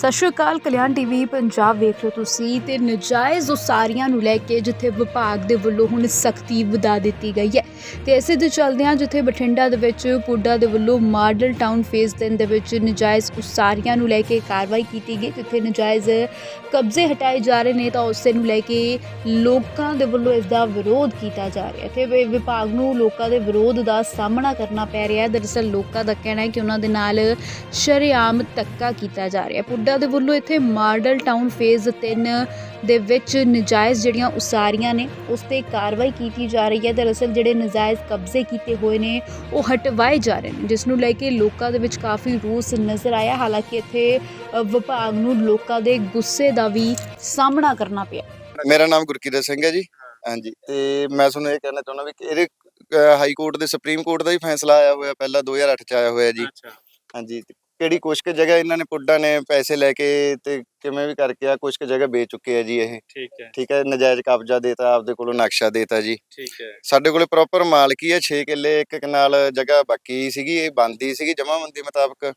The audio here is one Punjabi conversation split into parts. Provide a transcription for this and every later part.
ਸਤਿ ਸ਼੍ਰੀ ਅਕਾਲ, ਕਲਿਆਣ ਟੀਵੀ, ਪੰਜਾਬ ਵੇਖ ਰਹੇ ਹੋ ਤੁਸੀਂ ਤੇ ਨਜਾਇਜ਼ ਉਸਾਰੀਆਂ ਨੂੰ ਲੈ ਕੇ ਜਿੱਥੇ ਵਿਭਾਗ ਦੇ ਵੱਲੋਂ ਹੁਣ ਸਖਤੀ ਵਧਾ ਦਿੱਤੀ ਗਈ ਹੈ। ਤੇ ਇਸੇ ਦੇ ਚੱਲਦਿਆਂ ਜਿੱਥੇ ਬਠਿੰਡਾ ਦੇ ਵਿੱਚ, ਪੁੱਡਾ ਦੇ ਵੱਲੋਂ ਮਾਡਲ ਟਾਊਨ ਫੇਜ਼ 3 ਦੇ ਵਿੱਚ ਨਜਾਇਜ਼ ਉਸਾਰੀਆਂ ਨੂੰ ਲੈ ਕੇ ਕਾਰਵਾਈ ਕੀਤੀ ਗਈ, ਜਿੱਥੇ ਨਜਾਇਜ਼ ਕਬਜ਼ੇ ਹਟਾਏ ਜਾ ਰਹੇ ਨੇ ਤਾਂ ਉਸੇ ਨੂੰ ਲੈ ਕੇ ਲੋਕਾਂ ਦੇ ਵੱਲੋਂ ਇਸ ਦਾ ਵਿਰੋਧ ਕੀਤਾ ਜਾ ਰਿਹਾ। ਹੈ ਤੇ ਵਿ- ਵਿਭਾਗ ਨੂੰ ਲੋਕਾਂ ਦੇ ਵਿਰੋਧ ਦਾ ਸਾਹਮਣਾ ਕਰਨਾ ਪੈ ਰਿਹਾ ਹੈ। ਦਰਅਸਲ ਲੋਕਾਂ ਦਾ ਕਹਿਣਾ ਹੈ ਕਿ ਉਹਨਾਂ ਦੇ ਨਾਲ ਸ਼ਰੇਆਮ ਧੱਕਾ ਕੀਤਾ ਜਾ ਰਿਹਾ ਹੈ। ਪੁੱਡਾ ਦੇ ਵੱਲੋਂ ਇੱਥੇ ਮਾਡਲ ਟਾਊਨ ਫੇਜ਼ 3 ਦੇ ਵਿੱਚ ਨਜਾਇਜ਼ ਜਿਹੜੀਆਂ ਉਸਾਰੀਆਂ ਨੇ ਉਸ ਤੇ ਕਾਰਵਾਈ ਕੀਤੀ ਜਾ ਰਹੀ ਹੈ। ਦਰਅਸਲ ਜਿਹੜੇ ਨਜਾਇਜ਼ ਕਬਜ਼ੇ ਕੀਤੇ ਹੋਏ ਨੇ ਉਹ ਹਟਵਾਏ ਜਾ ਰਹੇ ਨੇ ਜਿਸ ਨੂੰ ਲੈ ਕੇ ਲੋਕਾਂ ਦੇ ਵਿੱਚ ਕਾਫੀ ਰੋਸ ਨਜ਼ਰ ਆਇਆ। ਹਾਲਾਂਕਿ ਇੱਥੇ ਵਿਭਾਗ ਨੂੰ ਲੋਕਾਂ ਦੇ ਗੁੱਸੇ ਦਾ ਵੀ ਸਾਹਮਣਾ ਕਰਨਾ ਪਿਆ। ਮੇਰਾ ਨਾਮ ਗੁਰਕੀਰਤ ਸਿੰਘ ਹੈ ਜੀ। ਹਾਂਜੀ ਤੇ ਮੈਂ ਤੁਹਾਨੂੰ ਇਹ ਕਹਿਣਾ ਚਾਹੁੰਦਾ ਵੀ ਕਿ ਇਹਦੇ ਹਾਈ ਕੋਰਟ ਦੇ ਸੁਪਰੀਮ ਕੋਰਟ ਦਾ ਹੀ ਫੈਸਲਾ ਆਇਆ ਹੋਇਆ ਪਹਿਲਾਂ 2008 ਚ ਆਇਆ ਹੋਇਆ ਜੀ। ਅੱਛਾ। ਹਾਂਜੀ ਕਿਹੜੀ ਕੁਛ ਕੁ ਜਗ੍ਹਾ ਇਹਨਾਂ ਨੇ ਪੁੱਡਾ ਨੇ ਪੈਸੇ ਲੈ ਕੇ ਤੇ ਕਿਵੇਂ ਵੀ ਕਰਕੇ ਆ ਕੁਛ ਕੁ ਜਗ੍ਹਾ ਵੇਚ ਚੁੱਕੇ ਆ ਜੀ ਇਹ। ਠੀਕ ਹੈ। ਠੀਕ ਹੈ ਨਜਾਇਜ਼ ਕਬਜ਼ਾ ਦੇਤਾ ਆਪਦੇ ਕੋਲੋਂ ਨਕਸ਼ਾ ਦੇਤਾ ਜੀ। ਠੀਕ ਹੈ। ਸਾਡੇ ਕੋਲੇ ਪ੍ਰੋਪਰ ਮਾਲਕੀ ਹੈ 6 ਕਿੱਲੇ ਇੱਕ ਕਨਾਲ ਜਗ੍ਹਾ ਬਾਕੀ ਸੀਗੀ ਇਹ ਬੰਦੀ ਸੀਗੀ ਜਮਾਬੰਦੀ ਮੁਤਾਬਕ।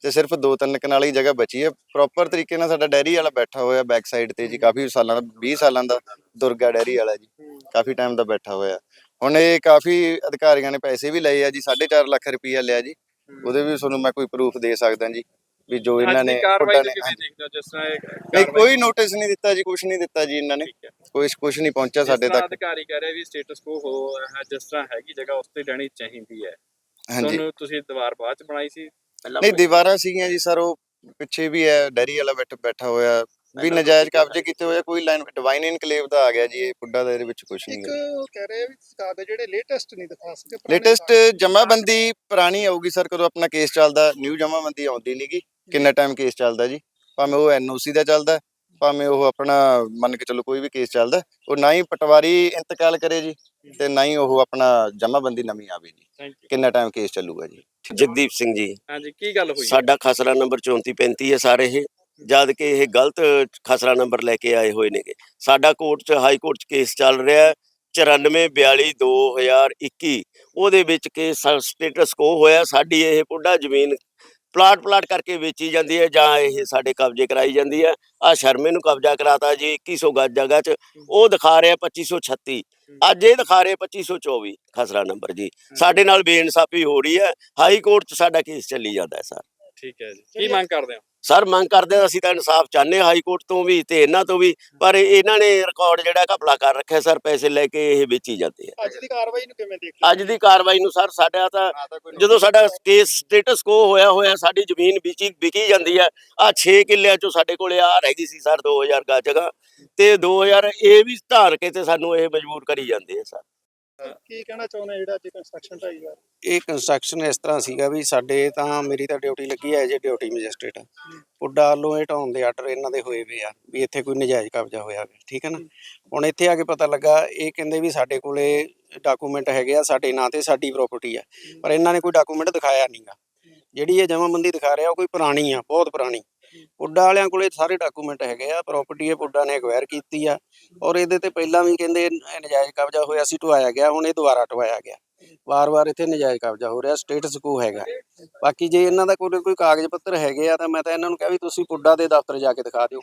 ਤੇ ਸਿਰਫ ਦੋ ਤਿੰਨ ਕਨਾਲ ਹੀ ਜਗ੍ਹਾ ਬਚੀ ਹੈ। ਪ੍ਰੋਪਰ ਤਰੀਕੇ ਨਾਲ ਸਾਡਾ ਡੈਰੀ ਵਾਲਾ ਬੈਠਾ ਹੋਇਆ ਬੈਕ ਸਾਈਡ ਤੇ ਜੀ ਕਾਫੀ ਸਾਲਾਂ ਦਾ 20 ਸਾਲਾਂ ਦਾ ਦੁਰਗਾ ਡੈਰੀ ਵਾਲਾ ਜੀ ਕਾਫੀ ਟਾਈਮ ਦਾ ਬੈਠਾ ਹੋਇਆ। ਹੁਣ ਇਹ ਕਾਫੀ ਅਧਿਕਾਰੀਆਂ ਨੇ ਪੈਸੇ ਵੀ ਲਏ ਆ ਜੀ 4.5 ਲੱਖ ਰੁਪਈਆ ਲਿਆ ਜੀ। ਉਹਦੇ ਵੀ ਤੁਹਾਨੂੰ ਮੈਂ ਕੋਈ ਪ੍ਰੂਫ ਦੇ ਸਕਦਾ ਜੀ ਵੀ ਜੋ ਇਹਨਾਂ ਨੇ ਪੁੱਡਾ ਨੂੰ ਜਿਸ ਤਰ੍ਹਾਂ ਕੋਈ ਨੋਟਿਸ ਨਹੀਂ ਦਿੱਤਾ ਜੀ ਕੁਝ ਨਹੀਂ ਦਿੱਤਾ ਜੀ ਇਹਨਾਂ ਨੇ। ਕੋਈ ਕੁਝ ਨਹੀਂ ਪਹੁੰਚਿਆ ਸਾਡੇ ਤੱਕ। ਅਧਿਕਾਰੀ ਕਹਿ ਰਹੇ ਵੀ ਸਟੇਟਸ ਕੋ ਹੋ ਜਿਸ ਤਰ੍ਹਾਂ ਹੈਗੀ ਜਗ੍ਹਾ ਉਸ ਤੇ ਲੈਣੀ ਚਾਹੀਦੀ ਹੈ। ਹਾਂਜੀ। ਤੁਹਾਨੂੰ ਤੁਸੀਂ ਦੀਵਾਰ ਬਾਅਦ ਚ ਬਣਾਈ ਸੀ? ਨਹੀਂ ਦੀਵਾਰਾਂ ਸੀਗੀਆਂ ਜੀ ਸਰ ਉਹ ਪਿੱਛੇ ਵੀ ਹੈ ਡੈਰੀ ਵਾਲਾ ਬੈਠਾ ਹੋਇਆ। ਵੀ ਨਜਾਇਜ਼ ਕਬਜ਼ੇ ਕੀਤੇ ਹੋਏ ਆ, ਕੋਈ ਲਾਈਨ ਡਿਵਾਈਨ ਇਨਕਲੇਵ ਦਾ ਆ ਗਿਆ ਜੀ ਇਹ ਪੁੱਡਾ ਦਾ ਇਹਦੇ ਵਿੱਚ ਕੁਝ ਨਹੀਂ ਇੱਕ ਹੈ ਉਹ ਕਹਿ ਰਹੇ ਆ ਵੀ ਸਰਕਾਰ ਦੇ ਜਿਹੜੇ ਲੇਟੈਸਟ ਨਹੀਂ ਦਿਖਾ ਸਕੇ ਪੁਰਾਣੇ ਲੇਟੈਸਟ ਜਮਾਬੰਦੀ ਪੁਰਾਣੀ ਆਊਗੀ ਸਰ ਕਦੋਂ ਆਪਣਾ ਕੇਸ ਚੱਲਦਾ ਨਿਊ ਜਮਾਬੰਦੀ ਆਉਂਦੀ ਨਹੀਂਗੀ ਕਿੰਨਾ ਟਾਈਮ ਕੇਸ ਚੱਲਦਾ ਜੀ? ਭਾਵੇਂ ਉਹ ਐਨਓਸੀ ਦਾ ਚੱਲਦਾ ਭਾਵੇਂ ਉਹ ਆਪਣਾ ਮੰਨ ਕੇ ਚੱਲੋ ਕੋਈ ਵੀ ਕੇਸ ਚੱਲਦਾ ਉਹ ਨਾ ਹੀ ਪਟਵਾਰੀ ਇੰਤਕਾਲ ਕਰੇ ਜੀ ਤੇ ਨਾ ਹੀ ਉਹ ਆਪਣਾ ਜਮਾਬੰਦੀ ਨਵੀਂ ਆਵੇ ਜੀ। ਥੈਂਕ ਯੂ ਕਿੰਨਾ ਟਾਈਮ ਕੇਸ ਚੱਲੂਗਾ ਜੀ? ਜਗਦੀਪ ਸਿੰਘ ਜੀ ਹਾਂਜੀ ਕੀ ਗੱਲ ਹੋਈ? ਸਾਡਾ ਖਸਰਾ ਨੰਬਰ 3435 ਹੈ ਸਾਰੇ ਇਹ। ਜਦ ਕਿ ਇਹ ਗਲਤ ਖਸਰਾ ਨੰਬਰ ਲੈ ਕੇ ਆਏ ਹੋਏ ਨੇਗੇ। ਸਾਡਾ ਕੋਰਟ 'ਚ ਹਾਈ ਕੋਰਟ 'ਚ ਕੇਸ ਚੱਲ ਰਿਹਾ ਹੈ। 9442 2021 ਉਹਦੇ ਵਿੱਚ ਕੇਸ ਸਟੇਟਸ ਕੋ ਹੋਇਆ ਸਾਡੀ ਇਹ ਪੁੱਡਾ ਜ਼ਮੀਨ ਪਲਾਟ ਪਲਾਟ ਕਰਕੇ ਵੇਚੀ ਜਾਂਦੀ ਹੈ ਜਾਂ ਇਹ ਸਾਡੇ ਕਬਜ਼ੇ ਕਰਾਈ ਜਾਂਦੀ ਹੈ। ਆ ਸ਼ਰਮੇ ਨੂੰ ਕਬਜ਼ਾ ਕਰਾਤਾ ਜੀ 2100 ਗੱਜ ਜਗ੍ਹਾ 'ਚ। ਉਹ ਦਿਖਾ ਰਿਹਾ 2536 ਅੱਜ ਇਹ ਦਿਖਾ ਰਿਹਾ 2524 ਖਸਰਾ ਨੰਬਰ ਜੀ। ਸਾਡੇ ਨਾਲ ਬੇਇਨਸਾਫੀ ਹੋ ਰਹੀ ਹੈ। ਹਾਈ ਕੋਰਟ 'ਚ ਸਾਡਾ ਕੇਸ ਚੱਲੀ ਜਾਂਦਾ ਹੈ ਸਰ। ਠੀਕ ਹੈ ਜੀ। ਕੀ ਮੰਗ ਕਰਦੇ ਹੋ? ਸਰ ਮੰਗ ਕਰਦੇ ਅਸੀਂ ਤਾਂ ਇਨਸਾਫ ਚਾਹੁੰਦੇ ਹਾਈ ਕੋਰਟ ਤੋਂ ਵੀ ਤੇ ਇਹਨਾਂ ਤੋਂ ਵੀ ਪਰ ਇਹਨਾਂ ਨੇ ਰਿਕਾਰਡ ਜਿਹੜਾ ਘਪਲਾ ਕਰ ਰੱਖਿਆ ਸਰ ਪੈਸੇ ਲੈ ਕੇ ਇਹ ਵੇਚੀ ਜਾਂਦੇ ਆ। ਅੱਜ ਦੀ ਕਾਰਵਾਈ ਨੂੰ ਕਿਵੇਂ ਦੇਖਦੇ ਅੱਜ ਦੀ ਕਾਰਵਾਈ ਨੂੰ ਸਰ ਸਾਡਾ ਤਾਂ ਜਦੋਂ ਸਾਡਾ ਕੇਸ ਸਟੇਟਸ ਕੋ ਹੋਇਆ ਹੋਇਆ ਸਾਡੀ ਜ਼ਮੀਨ ਵਿਚੀ ਵਿਕੀ ਜਾਂਦੀ ਹੈ ਆ 6 ਕਿੱਲਿਆਂ ਚੋਂ ਸਾਡੇ ਕੋਲੇ ਆ ਰਹਿ ਗਈ ਸੀ ਸਰ 2000 ਗਾ ਜਗ੍ਹਾ। ਤੇ 2000 ਇਹ ਵੀ ਧਾਰ ਕੇ ਤੇ ਸਾਨੂੰ ਇਹ ਮਜਬੂਰ ਕਰੀ ਜਾਂਦੇ ਆ ਸਰ। ਕੀ ਕਹਿਣਾ ਚਾਹੁੰਦੇ ਜਿਹੜਾ ਅੱਜ ਕੰਸਟਰਕਸ਼ਨ ਢਾਈ ਜਾ ਇਹ ਕੰਸਟਰਕਸ਼ਨ ਇਸ ਤਰ੍ਹਾਂ ਸੀਗਾ ਵੀ ਸਾਡੇ ਤਾਂ ਮੇਰੀ ਤਾਂ ਡਿਊਟੀ ਲੱਗੀ ਹੈ ਜੇ ਡਿਊਟੀ ਮੈਜਿਸਟ੍ਰੇਟ ਪੁੱਡਾ ਵੱਲੋਂ ਇਹ ਢਾਉਣ ਦੇ ਆਰਡਰ ਇਹਨਾਂ ਦੇ ਹੋਏ ਵੇ ਆ, ਵੀ ਇੱਥੇ ਕੋਈ ਨਜਾਇਜ਼ ਕਬਜ਼ਾ ਹੋਇਆ ਵੇ, ਠੀਕ ਹੈ ਨਾ? ਹੁਣ ਇੱਥੇ ਆ ਕੇ ਪਤਾ ਲੱਗਾ, ਇਹ ਕਹਿੰਦੇ ਵੀ ਸਾਡੇ ਕੋਲੇ ਡਾਕੂਮੈਂਟ ਹੈਗੇ ਆ, ਸਾਡੇ ਨਾਂ ਤੇ ਸਾਡੀ ਪ੍ਰਾਪਰਟੀ ਆ, ਪਰ ਇਹਨਾਂ ਨੇ ਕੋਈ ਡਾਕੂਮੈਂਟ ਦਿਖਾਇਆ ਨਹੀਂਗਾ ਜਿਹੜੀ ਇਹ ਜਮਾਬੰਦੀ ਦਿਖਾ ਰਿਹਾ ਉਹ ਕੋਈ ਪੁਰਾਣੀ ਆ, ਬਹੁਤ ਪੁਰਾਣੀ। ਪੁੱਡਾ ਵਾਲਿਆਂ ਕੋਲੇ ਸਾਰੇ ਡਾਕੂਮੈਂਟ ਹੈਗੇ ਆ ਪ੍ਰਾਪਰਟੀ ਇਹ ਪੁੱਡਾ ਨੇ ਐਕਵਾਇਰ ਕੀਤੀ ਆ। ਔਰ ਇਹਦੇ ਤੇ ਪਹਿਲਾਂ ਵੀ ਕਹਿੰਦੇ ਨਜਾਇਜ਼ ਕਬਜ਼ਾ ਹੋਇਆ ਸੀ ਢਵਾਇਆ ਗਿਆ, ਹੁਣ ਇਹ ਦੁਬਾਰਾ ਢਵਾਇਆ ਗਿਆ। ਵਾਰ-ਵਾਰ ਇੱਥੇ ਨਜਾਇਜ਼ ਕਬਜ਼ਾ ਹੋ ਰਿਹਾ ਸਟੇਟਸ ਕੋ ਹੈਗਾ। ਬਾਕੀ ਜੇ ਇਹਨਾਂ ਦਾ ਕੋਈ ਕੋਈ ਕਾਗਜ਼ ਪੱਤਰ ਹੈਗੇ ਆ, ਤਾਂ ਮੈਂ ਤਾਂ ਇਹਨਾਂ ਨੂੰ ਕਿਹਾ ਵੀ ਤੁਸੀਂ ਪੁੱਡਾ ਦੇ ਦਫ਼ਤਰ ਜਾ ਕੇ ਦਿਖਾ ਦਿਓ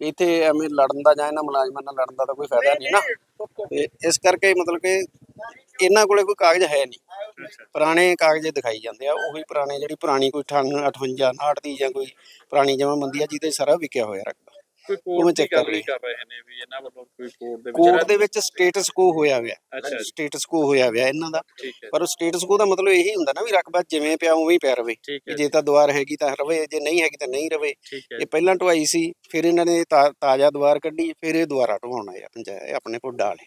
ਕਿ ਇੱਥੇ ਐਵੇਂ ਲੜਨ ਦਾ ਜਾਂ ਇਹਨਾਂ ਮੁਲਾਜ਼ਮਾਂ ਨਾਲ ਲੜਨ ਦਾ ਤਾਂ ਕੋਈ ਫਾਇਦਾ ਨਹੀਂ ਨਾ। ਤੇ ਇਸ ਕਰਕੇ ਮਤਲਬ ਕਿ ਇਹਨਾਂ ਕੋਲੇ ਕੋਈ ਕਾਗਜ਼ ਹੈ ਨਹੀਂ। ਪੁਰਾਣੇ ਕਾਗਜ਼ ਦਿਖਾਈ ਜਾਂਦੇ ਆ ਉਹੀ ਪੁਰਾਣੇ ਜਿਹੜੀ ਪੁਰਾਣੀ ਕੋਈ 58 58 59 ਦੀ ਜਾਂ ਕੋਈ ਪੁਰਾਣੀ ਜਮਾਬੰਦੀ ਆ ਜਿਹਦੇ ਸਾਰਾ ਵਿਕਿਆ ਹੋਇਆ ਰਕਬਾ ਕੋਈ ਉਹ ਕੋਰਟ ਦੀ ਗੱਲ। ਨਹੀਂ ਕਰ ਰਹੇ ਨੇ ਵੀ ਇਹਨਾਂ ਵੱਲੋਂ ਕੋਈ ਕੋਰਟ ਦੇ ਵਿੱਚ ਕੋਰਟ ਦੇ ਵਿੱਚ ਸਟੇਟਸ ਕੋ ਹੋਇਆ ਹੋਇਆ। ਸਟੇਟਸ ਕੋ ਹੋਇਆ ਹੋਇਆ ਇਹਨਾਂ ਦਾ। ਹੈ ਪਰ ਸਟੇਟਸ ਕੋ ਦਾ ਮਤਲਬ ਇਹੀ ਹੁੰਦਾ ਨਾ ਵੀ ਰਕਬਾ ਜਿਵੇਂ ਪਿਆ ਉਵੇਂ ਹੀ ਪਿਆ ਰਵੇ। ਹੈ ਜੇ। ਤਾਂ ਦੁਆਰ ਹੈਗੀ ਤਾਂ ਰਵੇ ਜੇ ਨਹੀਂ ਹੈਗੀ ਤਾਂ ਨਹੀਂ ਰਵੇ। ਹੈ ਇਹ ਪਹਿਲਾਂ ਢਵਾਈ ਸੀ ਫਿਰ ਇਹਨਾਂ ਨੇ ਤਾਜ਼ਾ ਦੁਆਰ ਕੱਢੀ ਫਿਰ ਇਹ ਦੁਆਰਾ ਢਵਾਉਣਾ ਆ ਪੰਚਾਇਤ ਆਪਣੇ ਪੁੱਡਾ ਵਾਲੇ